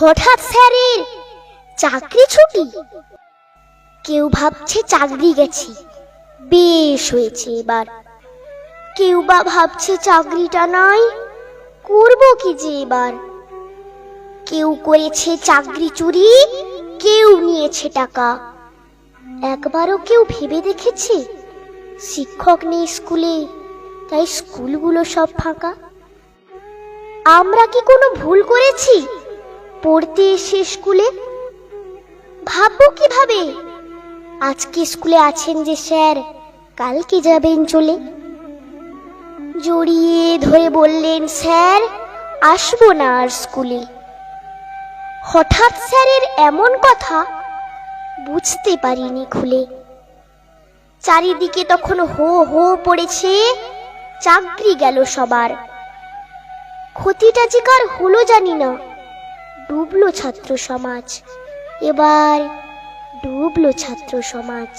হঠাৎ স্যারের চাকরি ছুটি। কেউ ভাবছে চাকরি গেছি। বেশ হয়েছে এবার। কেউ বা ভাবছে চাকরিটা নাই, করব কি যে এবার? কেউ করেছে চাকরি চুরি, কেউ নিয়েছে টাকা। একবারও কেউ ভেবে দেখেছে, শিক্ষক নেই স্কুলে, তাই স্কুলগুলো সব ফাঁকা। আমরা কি কোনো ভুল করেছি? পড়তে এসে স্কুলে? ভাববো কীভাবে? আজকে স্কুলে আছেন যে স্যার, কালকে যাবেন চলে। জড়িয়ে ধরে বললেন, স্যার, আসব না আর স্কুলে। হঠাৎ স্যারের এমন কথা বুঝতে পারিনি খুলে। চারিদিকে তখন হো হো পড়েছে, চাকরি গেল সবার। ক্ষতিটা যে কার হলো জানি না। ডুবলো ছাত্র সমাজ। এবার ডুবলো ছাত্র সমাজ।